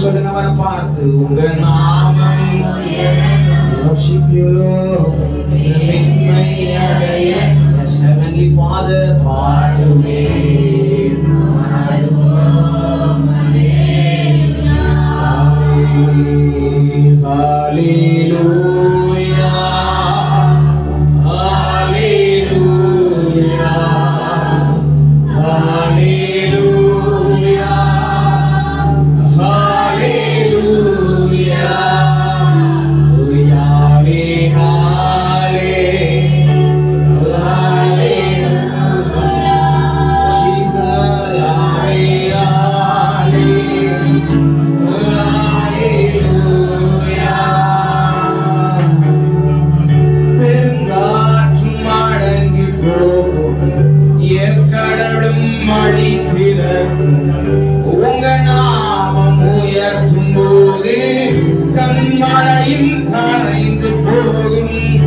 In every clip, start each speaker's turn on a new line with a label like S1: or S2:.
S1: சத்தத்தை உயர்த்தி சொல்லுங்க அவரை பார்த்து உங்க நாமம் worship you Lord மேன்மை அடைய Yes, Heavenly Father பாடுவே Hallelujah கண்மழையும் கரைந்து போகும்.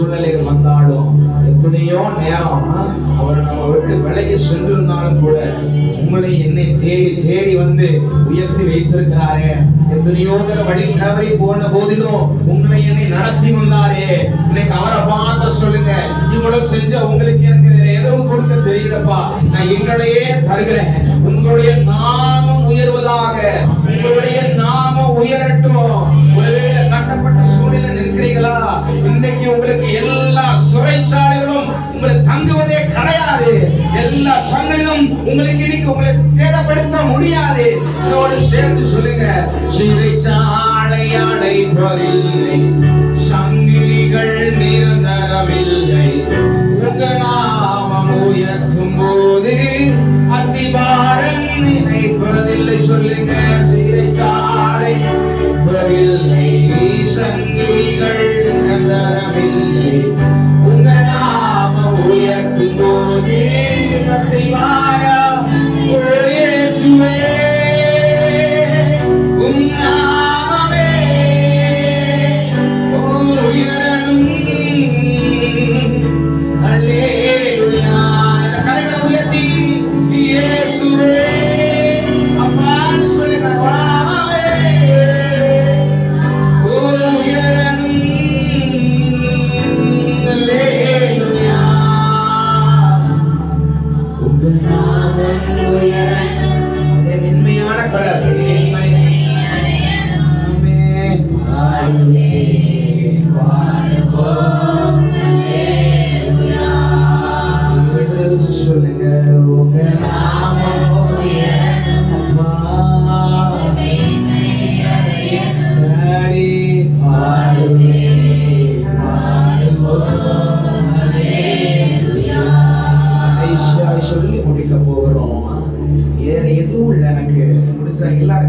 S1: சூழ்நிலைகள் வந்தாலும் எத்தனையோ நேரம் அவரை நம்ம விட்டு விலகி சென்றிருந்தாலும் கூட உங்களை என்னை தேடி தேடி வந்து உயர்த்தி வைத்திருக்கிறாரே. எத்தனையோ தர வழி தவறி போன போதிலும் உங்களை என்னை நடத்தி வந்தாரே இன்னைக்கு அவரை பார்த்து சொல்லுங்க. இவ்வளவு செஞ்ச உங்களுக்கு எனக்கு எதுவும் கொடுக்க தெரியலப்பா. நான் எங்களையே தருகிறேன். உங்களுடைய நாமம் உயர்வதாக உங்களுடைய நாமம் உயரட்டும். ஒருவேளை கட்டப்பட்ட சூழ்நிலை நிற்கிறீங்களா இன்னைக்கு உங்களுக்கு எல்லா சிறைச்சாலைகளும் உங்களுக்கு தங்குவதே கிடையாது. எல்லா சங்கங்களும் உங்களுக்கு இன்னைக்கு உங்களை சேதப்படுத்த முடியாது. இதோடு சேர்ந்து சொல்லுங்க சிறைச்சாலை அடைப்பதில்லை. அஸ்திபாரம்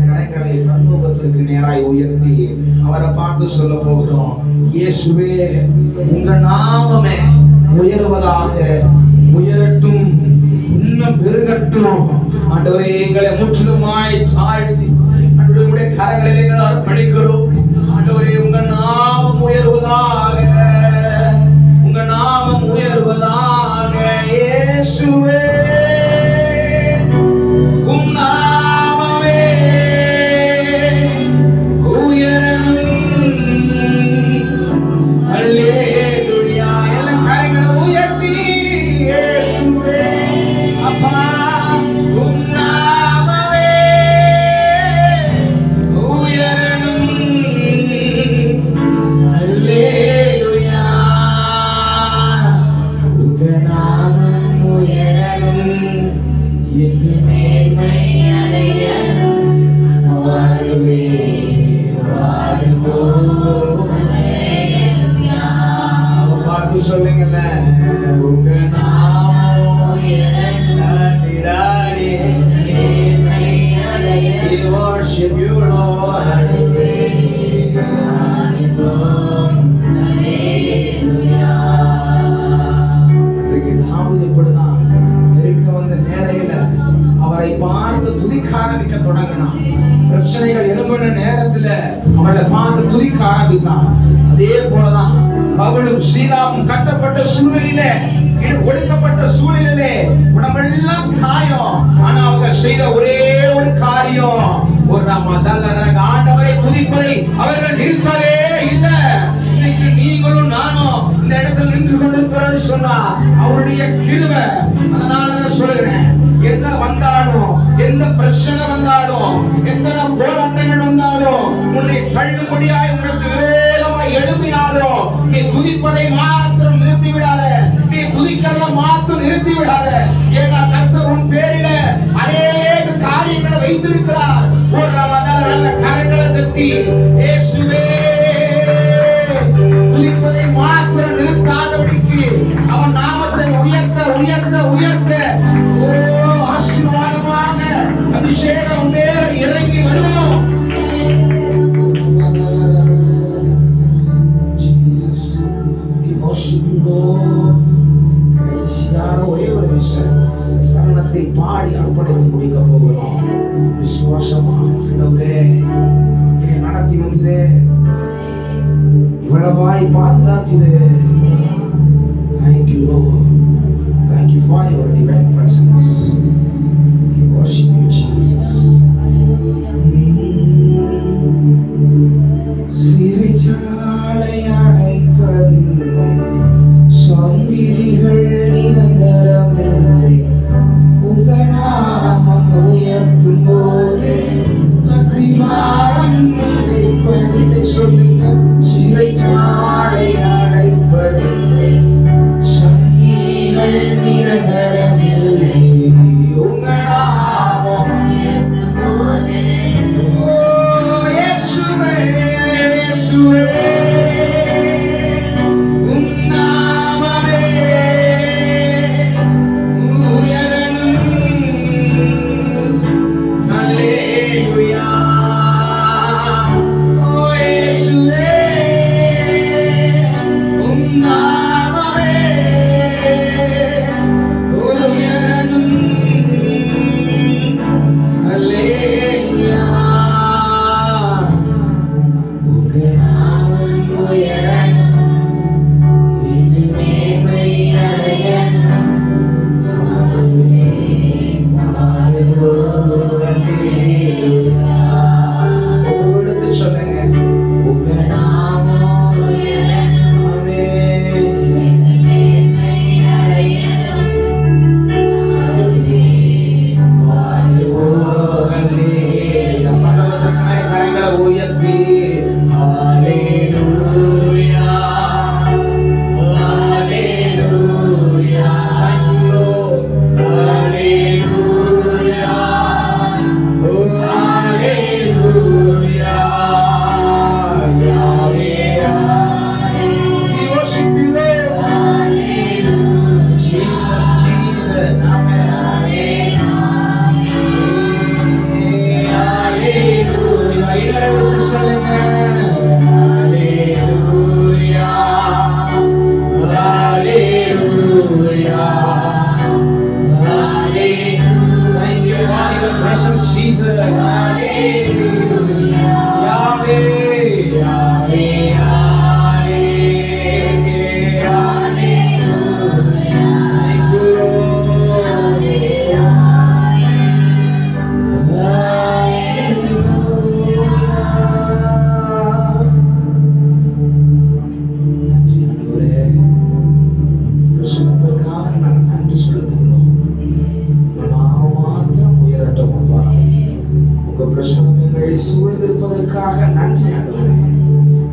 S1: முடிச்ச கரைகளை பன்முகத்திற்கு நேராய் உயர்த்தி அவரை பார்த்து சொல்ல போகிறோம் இயேசுவே உங்க நாமமே உயர்வதாக உயரட்டும் இன்னும் பெருகட்டும். ஆண்டவரே எங்களை முற்றிலுமாய் தாழ்த்தி ஆண்டவரே உடைய கரங்களில் எங்களை அர்ப்பணிக்கிறோம். ஆண்டவரே உங்க நாமம் உயர்வதாக பார்த்து உங்க worship you, Lord. அவரை பார்த்து துதிக்க ஆரம்பிக்க தொடங்கினான் பிரச்சனைகள் எழும்பின நேரத்துல அவளை பார்த்து துதிக்க ஆரம்பித்தான் அதே போலதான் பவுலும் சீதாவும் கட்டப்பட்ட சூழ்நிலையில இடு- ஒடுக்கப்பட்ட சூழ்நிலையிலே உடம்பெல்லாம் காயம். ஆனா அவங்க செய்த ஒரே ஒரு காரியம் ஒரு நம்ம ஆண்டவரை துதிப்பதை அவர்கள் நிறுத்தவே இல்லை. இன்னைக்கு நீங்களும் நானும் இந்த இடத்துல நின்று கொண்டிருக்கிறோம்னு சொன்னா அவருடைய கிருபை. அதனால நான் சொல்லுகிறேன் என்ன வந்தாலும் எந்த பிரச்சனை வந்தாலும் எத்தனை போராட்டங்கள் வந்தாலும் உன்னை முடியாய் உனக்கு வேகமா எழுப்பினாலும் நீ துதிப்பதை மாத்திரம் நிறுத்தி விடாத நீ துதிக்கிறத மாத்திரம் நிறுத்தி விடாத ஏன்னா கர்த்தர் உன் பேரில அநேக காரியங்களை வைத்திருக்கிறார். ஒரு ரமதான் நல்ல கரங்களை தட்டி ஏசு Hallelujah. சூழ்ந்திருப்பதற்காக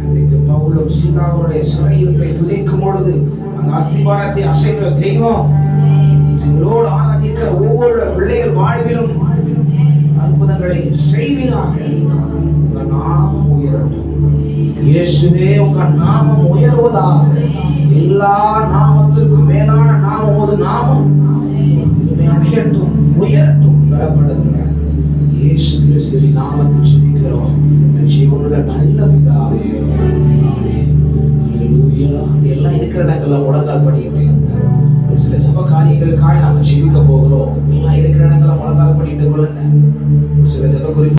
S1: அன்றைக்கு பவுலும் சீதாவுடைய சிறையிருப்பை துதைக்கும் பொழுது அந்த அஸ்திபாரத்தை அசைத்த தெய்வம் எங்களோடு ஆராதிக்கிற ஒவ்வொரு பிள்ளைகள் வாழ்விலும் அற்புதங்களை செய்வீராக உங்க நாமம் உயரட்டும். இயேசுவே உங்க நாமம் உயர்வதாக. எல்லா நாமத்திற்கும் மேலான நாமம் ஒரு நாமம். அடையட்டும் உயரட்டும் பலப்படுத்துங்க. இயேசு கிறிஸ்துவின் நாமத்தில் சிந்திக்கிறோம் ஜீவனுள்ள நல்ல பிதாவே. எல்லாம் இருக்கிற இடங்கள்ல முழங்கால் பண்ணிட்டு ஒரு சில ஜப காரியங்களுக்காக நாம ஜெபிக்க போகிறோம். எல்லாம் இருக்கிற இடங்கள்ல முழங்கால் பண்ணிட்டு கொள்ளுங்க. ஒரு சில சப குறிப்பு